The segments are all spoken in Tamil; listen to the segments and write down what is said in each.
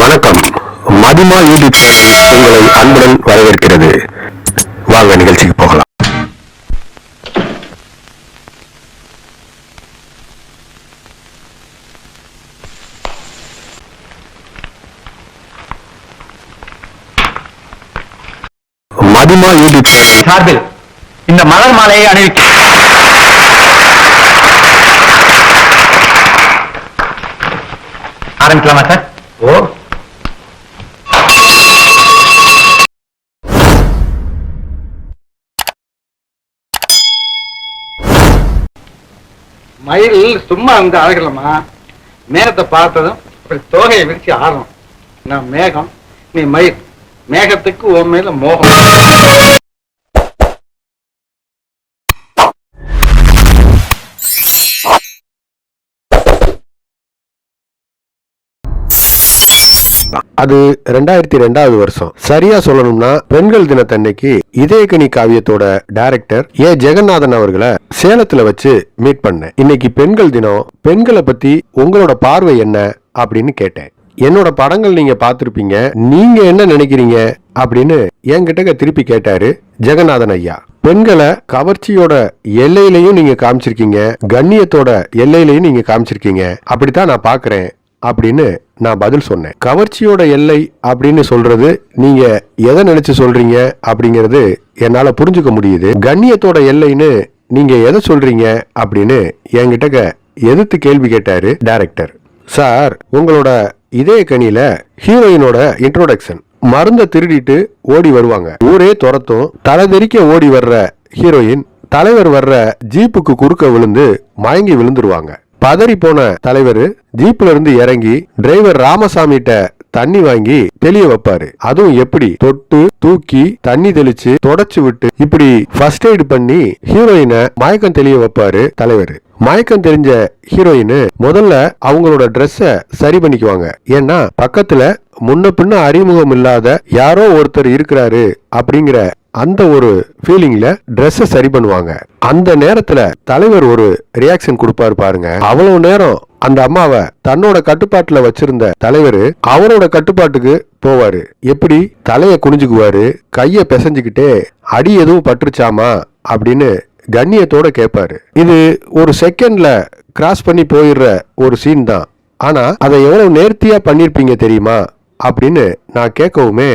வணக்கம். மதிமா யூடியூப் சேனல் உங்களை அன்புடன் வரவேற்கிறது. வாங்க நிகழ்ச்சிக்கு போகலாம். மதிமா யூடியூப் சேனல் சார்பில் இந்த மலர் மாலையை அணிவிக்க ஆரம்பிக்கலாமா சார்? ஓ மயில் சும்மா வந்து அழகலம்மா. மேகத்தை பார்த்ததும் இப்படி தோகையை விரிச்சு ஆடணும் நான் மேகம்? நீ மயில். மேகத்துக்கு உன் மேல மோகம். அது ரெண்டாயிரத்தி ரெண்டாவது வருஷம். சரியா சொல்லணும்னா பெண்கள் தினத்தன்னைக்கு இதயக்கனி காவியத்தோட டைரக்டர் ஏ. ஜெகநாதன் அவர்களை சேலத்துல வச்சு மீட் பண்ணேன். இன்னைக்கு பெண்கள் தினம் பெண்களை பத்தி உங்களோட பார்வை என்ன அப்படின்னு கேட்டேன். என்னோட படங்கள் நீங்க பார்த்துருப்பீங்க நீங்க என்ன நினைக்கிறீங்க அப்படின்னு என்கிட்ட திருப்பி கேட்டாரு ஜெகநாதன் ஐயா. பெண்களை கவர்ச்சியோட எல்லையிலையும் நீங்க காமிச்சிருக்கீங்க கண்ணியத்தோட எல்லையிலையும் நீங்க காமிச்சிருக்கீங்க. அப்படித்தான் நான் பாக்குறேன் அப்படின்னு நான் பதில் சொன்னேன். கவர்ச்சியோட எல்லை அப்படின்னு சொல்றது நீங்க எதை நினைச்சு சொல்றீங்க அப்படிங்கிறது என்னால புரிஞ்சுக்க முடியுது. கண்ணியத்தோட எல்லைன்னு நீங்க எதை சொல்றீங்க அப்படின்னு என்கிட்ட எதிர்த்து கேள்வி கேட்டாரு டைரக்டர் சார் உங்களோட இதய கனியில ஹீரோயினோட இன்ட்ரோடக்ஷன் மருந்த திருடிட்டு ஓடி வருவாங்க. ஊரே துரத்தும். தலை தெறிக்க ஓடி வர்ற ஹீரோயின் தலைவர் வர்ற ஜீப்புக்கு குறுக்க விழுந்து மயங்கி விழுந்துருவாங்க. பதறி போன தலைவர் ஜீப்ல இருந்து இறங்கி டிரைவர் ராமசாமிட்ட தண்ணி வாங்கி தெளிய வைப்பாரு. அதுவும் எப்படி? தொட்டு தூக்கி தண்ணி தெளிச்சு தொடச்சு விட்டு இப்படி ஃபர்ஸ்ட் எய்ட் பண்ணி ஹீரோயினை மயக்கம் தெளிய வைப்பாரு தலைவர். மயக்கம் தெரிஞ்ச ஹீரோயின் முதல்ல அவங்களோட ட்ரெஸ்ஸ சரி பண்ணிக்குவாங்க. ஏன்னா பக்கத்துல முன்ன பின்ன அறிமுகம் இல்லாத யாரோ ஒருத்தர் இருக்கிறாரு அப்படிங்கிற அந்த ஒரு ஃபீலிங்ல ட்ரெஸ்ஸை சரி பண்ணுவாங்க. அந்த நேரத்துல தலைவர் ஒரு ரியாக்ஷன் கொடுப்பாரு பாருங்க. அவ்வளவு நேரம் அந்த அம்மாவை தன்னோட கட்டுப்பாட்டுல வச்சிருந்த தலைவர் அவரோட கட்டுப்பாட்டுக்கு போவாரு. எப்படி? தலைய குனிஞ்சுக்குவாரு கைய பிசைஞ்சுக்கிட்டே அடி எதுவும் பட்டுருச்சாமா அப்படின்னு கண்ணியத்தோட கேட்பாரு. இது ஒரு செகண்ட்ல கிராஸ் பண்ணி போயிடுற ஒரு சீன் தான். ஆனா அதை எவ்வளவு நேர்த்தியா பண்ணிருப்பீங்க தெரியுமா? அப்படின்னு நான் கேட்கவுமே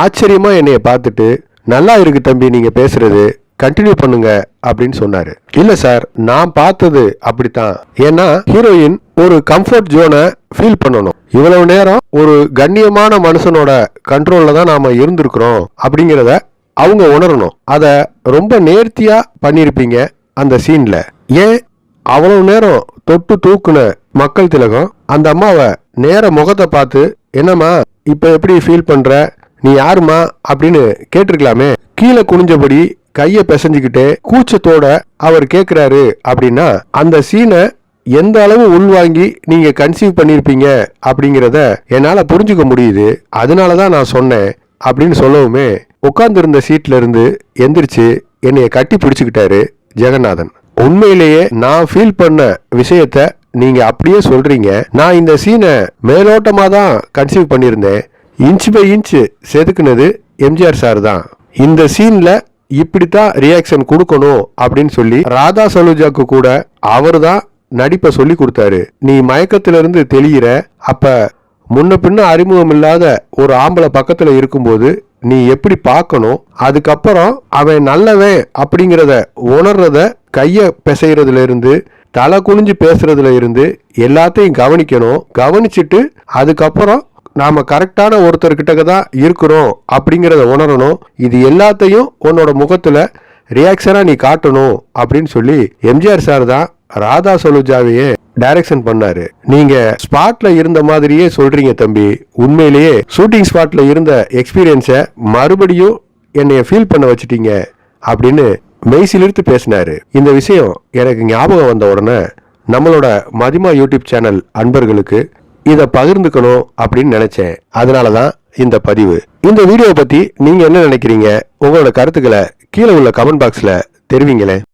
ஆச்சரியமா என்னைய பார்த்துட்டு நல்லா இருக்கு தம்பி நீங்கள் பேசுறது. கண்டினியூ பண்ணுங்க அப்படின்னு சொன்னாரு. இல்ல சார் நான் பார்த்தது அப்படித்தான். ஏன்னா ஹீரோயின் ஒரு கம்ஃபர்ட் ஜோனை ஃபீல் பண்ணணும். இவ்வளவு நேரம் ஒரு கண்ணியமான மனுஷனோட கண்ட்ரோல்ல தான் நாம இருந்திருக்கிறோம் அப்படிங்கிறத அவங்க உணரணும். அதை ரொம்ப நேர்த்தியா பண்ணியிருப்பீங்க அந்த சீன்ல ஏன்? அவ்வளவு நேரம் தொட்டு தூக்குன மக்கள் திலகம் அந்த அம்மாவை நேர முகத்தை பார்த்து என்னம்மா இப்போ எப்படி ஃபீல் பண்ற? நீ யாருமா அப்படின்னு கேட்டிருக்கலாமே. கீழே குனிஞ்சபடி கைய பிசைஞ்சுக்கிட்டே கூச்சத்தோட அவர் கேட்குறாரு அப்படின்னா அந்த சீனை எந்த அளவு உள்வாங்கி நீங்க கன்சீவ் பண்ணிருப்பீங்க அப்படிங்கிறத என்னால புரிஞ்சுக்க முடியுது. அதனால தான் நான் சொன்னேன் அப்படின்னு சொல்லவுமே உட்கார்ந்துருந்த சீட்ல இருந்து எந்திரிச்சு என்னைய கட்டி பிடிச்சுக்கிட்டாரு ஜெகநாதன். உண்மையிலேயே நான் ஃபீல் பண்ண விஷயத்த நீங்க அப்படியே சொல்றீங்க. நான் இந்த சீனை மேலோட்டமா தான் கன்சீவ் பண்ணியிருந்தேன். இன்ச் பை இன்ச் செதுக்குனது எம்ஜிஆர் சார் தான். இந்த சீனில் இப்படித்தான் ரியாக்ஷன் கொடுக்கணும் அப்படின்னு சொல்லி ராதா சலுஜாக்கு கூட அவர் தான் நடிப்பை சொல்லி கொடுத்தாரு. நீ மயக்கத்திலிருந்து தெளிகிற அப்போ முன்ன பின்ன அறிமுகம் இல்லாத ஒரு ஆம்பளை பக்கத்தில் இருக்கும்போது நீ எப்படி பார்க்கணும்? அதுக்கப்புறம் அவன் நல்லவன் அப்படிங்கிறத உணர்றத கையை பிசைகிறதுல இருந்து தலை குனிஞ்சு பேசுறதுல இருந்து எல்லாத்தையும் கவனிக்கணும். கவனிச்சிட்டு அதுக்கப்புறம் நாம கரெக்டான ஒருத்தர்கிட்ட தான் இருக்கிறோம் அப்படிங்கிறத உணரணும். இது எல்லாத்தையும் உன்னோட முகத்துல ரியாக்ஷனா நீ காட்டணும் அப்படின்னு சொல்லி எம்ஜிஆர் சார் தான் ராதா சலுஜாவையே டைரக்ஷன் பண்ணாரு. நீங்க ஸ்பாட்ல இருந்த மாதிரியே சொல்றீங்க தம்பி. உண்மையிலேயே ஷூட்டிங் ஸ்பாட்ல இருந்த எக்ஸ்பீரியன்ஸை மறுபடியும் என்னைய ஃபீல் பண்ண வச்சிட்டீங்க அப்படின்னு மெய்சிலிருத்து பேசினாரு. இந்த விஷயம் எனக்கு ஞாபகம் வந்த உடனே நம்மளோட மதிமா யூடியூப் சேனல் அன்பர்களுக்கு இதை பகிர்ந்துக்கணும் அப்படின்னு நினைச்சேன். அதனால தான் இந்த பதிவு. இந்த வீடியோவை பற்றி நீங்கள் என்ன நினைக்கிறீங்க? உங்களோட கருத்துக்களை கீழே உள்ள கமெண்ட் பாக்ஸில் தெரிவிங்களேன்.